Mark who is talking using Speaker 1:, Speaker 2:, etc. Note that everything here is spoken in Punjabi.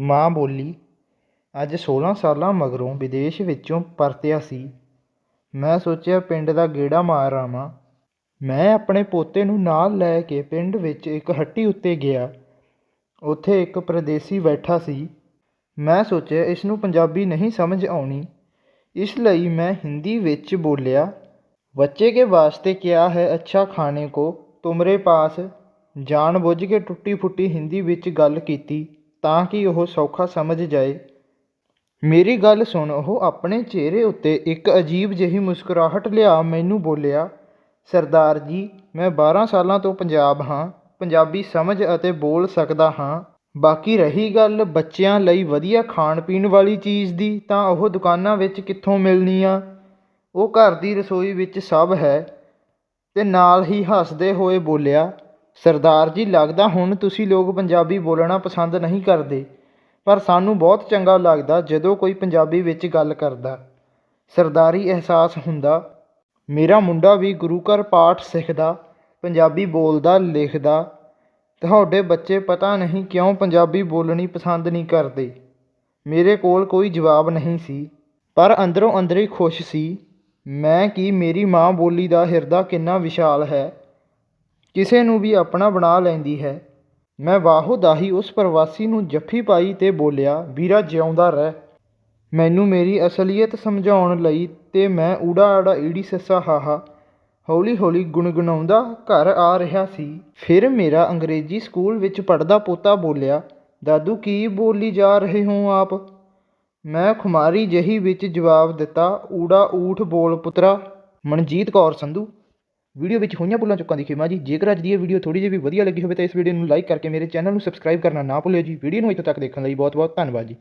Speaker 1: ਮਾਂ ਬੋਲੀ, ਅੱਜ 16 ਸਾਲਾਂ ਮਗਰੋਂ ਵਿਦੇਸ਼ ਵਿੱਚੋਂ ਪਰਤਿਆ ਸੀ। ਮੈਂ ਸੋਚਿਆ ਪਿੰਡ ਦਾ ਗੇੜਾ ਮਾਰ ਆਵਾਂ। ਮੈਂ ਆਪਣੇ ਪੋਤੇ ਨੂੰ ਨਾਲ ਲੈ ਕੇ ਪਿੰਡ ਵਿੱਚ ਇੱਕ ਹੱਟੀ ਉੱਤੇ ਗਿਆ। ਉੱਥੇ ਇੱਕ ਪਰਦੇਸੀ ਬੈਠਾ ਸੀ। ਮੈਂ ਸੋਚਿਆ, ਇਸ ਨੂੰ ਪੰਜਾਬੀ ਨਹੀਂ ਸਮਝ ਆਉਣੀ। ਇਸ ਲਈ ਮੈਂ ਹਿੰਦੀ ਵਿੱਚ ਬੋਲਿਆ, ਬੱਚੇ ਕੇ ਵਾਸਤੇ ਕਿਆ ਹੈ ਅੱਛਾ ਖਾਣੇ ਕੋ? ਤੁਮਰੇ ਪਾਸ ਜਾਣ ਬੁੱਝ ਕੇ ਟੁੱਟੀ ਫੁੱਟੀ ਹਿੰਦੀ ਵਿੱਚ ਗੱਲ ਕੀਤੀ। ਤਾਂ ਕਿ ਉਹ ਸੌਖਾ ਸਮਝ ਜਾਏ। ਮੇਰੀ ਗੱਲ ਸੁਣ, ਉਹ ਆਪਣੇ ਚਿਹਰੇ ਉੱਤੇ ਇੱਕ ਅਜੀਬ ਜਿਹੀ ਮੁਸਕਰਾਹਟ ਲਿਆ, ਮੈਨੂੰ ਬੋਲਿਆ, ਸਰਦਾਰ ਜੀ, ਮੈਂ 12 ਸਾਲਾਂ ਤੋਂ ਪੰਜਾਬ ਹਾਂ, ਪੰਜਾਬੀ ਸਮਝ ਅਤੇ ਬੋਲ ਸਕਦਾ ਹਾਂ। ਬਾਕੀ ਰਹੀ ਗੱਲ ਬੱਚਿਆਂ ਲਈ ਵਧੀਆ ਖਾਣ ਪੀਣ ਵਾਲੀ ਚੀਜ਼ ਦੀ, ਤਾਂ ਉਹ ਦੁਕਾਨਾਂ ਵਿੱਚ ਕਿੱਥੋਂ ਮਿਲਣੀ ਆ ਉਹ ਘਰ ਦੀ ਰਸੋਈ ਵਿੱਚ ਸਭ ਹੈ। ਤੇ ਨਾਲ ਹੀ ਹੱਸਦੇ ਹੋਏ ਬੋਲਿਆ ਸਰਦਾਰ ਜੀ, ਲੱਗਦਾ ਹੁਣ ਤੁਸੀਂ ਲੋਕ ਪੰਜਾਬੀ ਬੋਲਣਾ ਪਸੰਦ ਨਹੀਂ ਕਰਦੇ, ਪਰ ਸਾਨੂੰ ਬਹੁਤ ਚੰਗਾ ਲੱਗਦਾ ਜਦੋਂ ਕੋਈ ਪੰਜਾਬੀ ਵਿੱਚ ਗੱਲ ਕਰਦਾ। ਸਰਦਾਰੀ ਅਹਿਸਾਸ ਹੁੰਦਾ, ਮੇਰਾ ਮੁੰਡਾ ਵੀ ਗੁਰੂ ਘਰ ਪਾਠ ਸਿੱਖਦਾ, ਪੰਜਾਬੀ ਬੋਲਦਾ, ਲਿਖਦਾ। ਤੁਹਾਡੇ ਬੱਚੇ ਪਤਾ ਨਹੀਂ ਕਿਉਂ ਪੰਜਾਬੀ ਬੋਲਣੀ ਪਸੰਦ ਨਹੀਂ ਕਰਦੇ। ਮੇਰੇ ਕੋਲ ਕੋਈ ਜਵਾਬ ਨਹੀਂ ਸੀ, ਪਰ ਅੰਦਰੋਂ ਅੰਦਰ ਹੀ ਖੁਸ਼ ਸੀ। ਮੈਂ ਕਿ ਮੇਰੀ ਮਾਂ ਬੋਲੀ ਦਾ ਹਿਰਦਾ ਕਿੰਨਾ ਵਿਸ਼ਾਲ ਹੈ? ਕਿਸੇ ਨੂੰ ਵੀ ਆਪਣਾ ਬਣਾ ਲੈਂਦੀ ਹੈ। ਮੈਂ ਵਾਹੋਦਾਹੀ ਉਸ ਪ੍ਰਵਾਸੀ ਨੂੰ ਜੱਫੀ ਪਾਈ ਤੇ ਬੋਲਿਆ, ਵੀਰਾ, ਜਿਉਂਦਾ ਰਹਿ। ਮੈਨੂੰ ਮੇਰੀ ਅਸਲੀਅਤ ਸਮਝਾਉਣ ਲਈ ਤੇ ਮੈਂ ਊੜਾ ਆੜਾ ਈੜੀ ਸੱਸਾ, ਹਾਹਾ। ਹੌਲੀ ਹੌਲੀ ਗੁਣਗੁਣਾਉਂਦਾ ਘਰ ਆ ਰਿਹਾ ਸੀ। ਫਿਰ ਮੇਰਾ ਅੰਗਰੇਜ਼ੀ ਸਕੂਲ ਵਿੱਚ ਪੜਦਾ ਪੋਤਾ ਬੋਲਿਆ, ਦਾਦੂ, ਕੀ ਬੋਲੀ ਜਾ ਰਹੇ ਹੋ ਆਪ? ਮੈਂ ਖੁਮਾਰੀ ਜਹੀ ਵਿੱਚ ਜਵਾਬ ਦਿੱਤਾ ਊੜਾ ਊਠ ਬੋਲ ਪੁੱਤਰਾ। ਮਨਜੀਤ ਕੌਰ, ਸੰਧੂ। ਵੀਡੀਓ ਵਿੱਚ ਹੋਈਆਂ ਭੁੱਲਾਂ ਚੁੱਕਾਂ ਦੀ ਖਿਮਾ ਜੀ। ਜੇਕਰ ਅੱਜ ਦੀ ਇਹ ਵੀਡੀਓ ਥੋੜੀ ਜਿਹੀ ਵੀ ਵਧੀਆ ਲੱਗੀ ਹੋਵੇ ਤਾਂ ਇਸ ਵੀਡੀਓ ਨੂੰ ਲਾਈਕ ਕਰਕੇ ਮੇਰੇ ਚੈਨਲ ਨੂੰ ਸਬਸਕ੍ਰਾਈਬ ਕਰਨਾ ਨਾ ਭੁੱਲਿਓ ਜੀ। ਵੀਡੀਓ ਨੂੰ ਇੱਥੇ ਤੱਕ ਦੇਖਣ ਲਈ ਬਹੁਤ ਬਹੁਤ ਧੰਨਵਾਦ ਜੀ।